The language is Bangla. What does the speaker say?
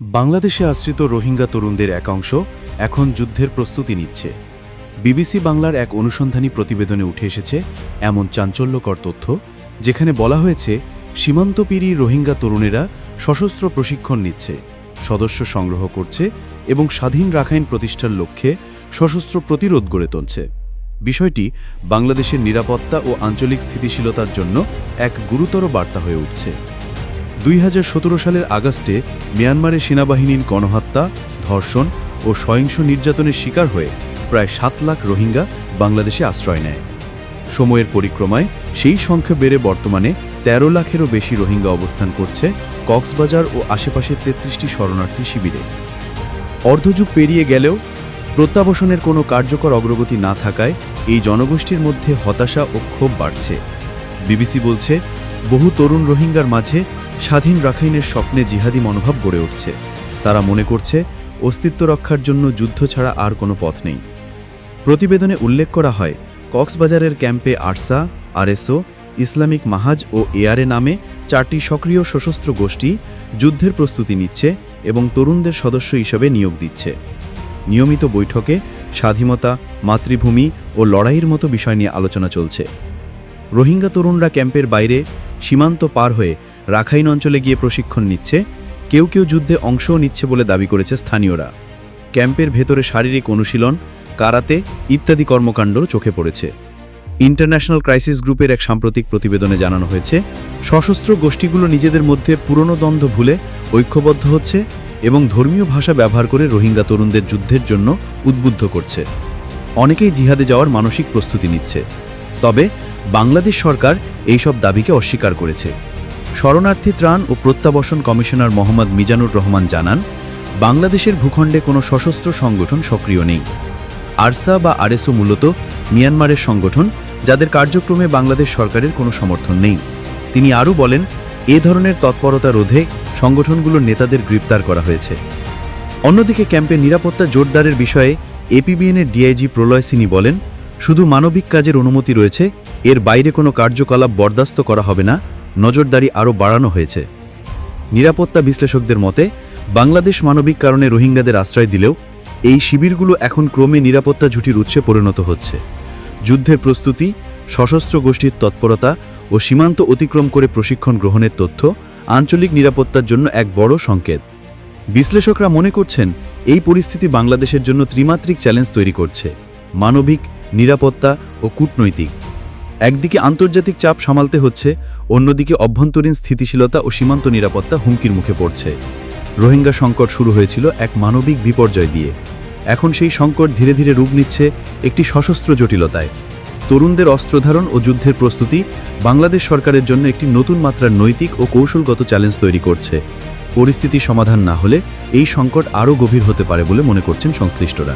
বাংলাদেশে আশ্রিত রোহিঙ্গা তরুণদের একাংশ এখন যুদ্ধের প্রস্তুতি নিচ্ছে। বিবিসি বাংলার এক অনুসন্ধানী প্রতিবেদনে উঠে এসেছে এমন চাঞ্চল্যকর তথ্য, যেখানে বলা হয়েছে সীমান্তপিরি রোহিঙ্গা তরুণেরা সশস্ত্র প্রশিক্ষণ নিচ্ছে, সদস্য সংগ্রহ করছে এবং স্বাধীন রাখাইন প্রতিষ্ঠার লক্ষ্যে সশস্ত্র প্রতিরোধ গড়ে তুলছে। বিষয়টি বাংলাদেশের নিরাপত্তা ও আঞ্চলিক স্থিতিশীলতার জন্য এক গুরুতর বার্তা হয়ে উঠছে। দুই হাজার সতেরো সালের আগস্টে মিয়ানমারের সেনাবাহিনীর গণহত্যা, ধর্ষণ ও সহিংস নির্যাতনের শিকার হয়ে প্রায় সাত লাখ রোহিঙ্গা বাংলাদেশে আশ্রয় নেয়। সময়ের পরিক্রমায় সেই সংখ্যা বেড়ে বর্তমানে ১৩ লাখেরও বেশি রোহিঙ্গা অবস্থান করছে কক্সবাজার ও আশেপাশের তেত্রিশটি শরণার্থী শিবিরে। অর্ধযুগ পেরিয়ে গেলেও প্রত্যাবাসনের কোনো কার্যকর অগ্রগতি না থাকায় এই জনগোষ্ঠীর মধ্যে হতাশা ও ক্ষোভ বাড়ছে। বিবিসি বলছে, বহু তরুণ রোহিঙ্গার মাঝে স্বাধীন রাখাইনের স্বপ্নে জিহাদি মনোভাব গড়ে উঠছে। তারা মনে করছে, অস্তিত্ব রক্ষার জন্য যুদ্ধ ছাড়া আর কোনো পথ নেই। প্রতিবেদনে উল্লেখ করা হয়, কক্সবাজারের ক্যাম্পে আরসা, আরএসও, ইসলামিক মাহাজ ও এআরএ নামে চারটি সক্রিয় সশস্ত্র গোষ্ঠী যুদ্ধের প্রস্তুতি নিচ্ছে এবং তরুণদের সদস্য হিসেবে নিয়োগ দিচ্ছে। নিয়মিত বৈঠকে স্বাধীনতা, মাতৃভূমি ও লড়াইয়ের মতো বিষয় নিয়ে আলোচনা চলছে। রোহিঙ্গা তরুণরা ক্যাম্পের বাইরে সীমান্ত পার হয়ে রাখাইন অঞ্চলে গিয়ে প্রশিক্ষণ নিচ্ছে, কেউ কেউ যুদ্ধে অংশও নিচ্ছে বলে দাবি করেছে স্থানীয়রা। ক্যাম্পের ভেতরে শারীরিক অনুশীলন, কারাতে ইত্যাদি কর্মকাণ্ড চোখে পড়েছে। ইন্টারন্যাশনাল ক্রাইসিস গ্রুপের এক সাম্প্রতিক প্রতিবেদনে জানানো হয়েছে, সশস্ত্র গোষ্ঠীগুলো নিজেদের মধ্যে পুরনো দ্বন্দ্ব ভুলে ঐক্যবদ্ধ হচ্ছে এবং ধর্মীয় ভাষা ব্যবহার করে রোহিঙ্গা তরুণদের যুদ্ধের জন্য উদ্বুদ্ধ করছে। অনেকেই জিহাদে যাওয়ার মানসিক প্রস্তুতি নিচ্ছে। তবে বাংলাদেশ সরকার এইসব দাবিকে অস্বীকার করেছে। শরণার্থী ত্রাণ ও প্রত্যাবাসন কমিশনার মোহাম্মদ মিজানুর রহমান জানান, বাংলাদেশের ভূখণ্ডে কোনো সশস্ত্র সংগঠন সক্রিয় নেই। আরসা বা আরএসও মূলত মিয়ানমারের সংগঠন, যাদের কার্যক্রমে বাংলাদেশ সরকারের কোনো সমর্থন নেই। তিনি আরও বলেন, এ ধরনের তৎপরতা রোধে সংগঠনগুলোর নেতাদের গ্রেপ্তার করা হয়েছে। অন্যদিকে ক্যাম্পে নিরাপত্তা জোরদারের বিষয়ে এপিবিএনের ডিআইজি প্রলয় সিনি বলেন, শুধু মানবিক কাজের অনুমতি রয়েছে, এর বাইরে কোনো কার্যকলাপ বরদাস্ত করা হবে না নজরদারি আরও বাড়ানো হয়েছে। নিরাপত্তা বিশ্লেষকদের মতে, বাংলাদেশ মানবিক কারণে রোহিঙ্গাদের আশ্রয় দিলেও এই শিবিরগুলো এখন ক্রমে নিরাপত্তা ঝুঁটির উৎসে পরিণত হচ্ছে। যুদ্ধের প্রস্তুতি, সশস্ত্র গোষ্ঠীর তৎপরতা ও সীমান্ত অতিক্রম করে প্রশিক্ষণ গ্রহণের তথ্য আঞ্চলিক নিরাপত্তার জন্য এক বড় সংকেত। বিশ্লেষকরা মনে করছেন, এই পরিস্থিতি বাংলাদেশের জন্য ত্রিমাত্রিক চ্যালেঞ্জ তৈরি করছে। মানবিক, নিরাপত্তা ও কূটনৈতিক। একদিকে আন্তর্জাতিক চাপ সামালতে হচ্ছে, অন্যদিকে অভ্যন্তরীণ স্থিতিশীলতা ও সীমান্ত নিরাপত্তা হুমকির মুখে পড়ছে। রোহিঙ্গা সংকট শুরু হয়েছিল এক মানবিক বিপর্যয় দিয়ে। এখন সেই সংকট ধীরে ধীরে রূপ নিচ্ছে একটি সশস্ত্র জটিলতায়। তরুণদের অস্ত্রধারণ ও যুদ্ধের প্রস্তুতি বাংলাদেশ সরকারের জন্য একটি নতুন মাত্রার নৈতিক ও কৌশলগত চ্যালেঞ্জ তৈরি করছে। পরিস্থিতি সমাধান না হলে এই সংকট আরও গভীর হতে পারে বলে মনে করছেন সংশ্লিষ্টরা।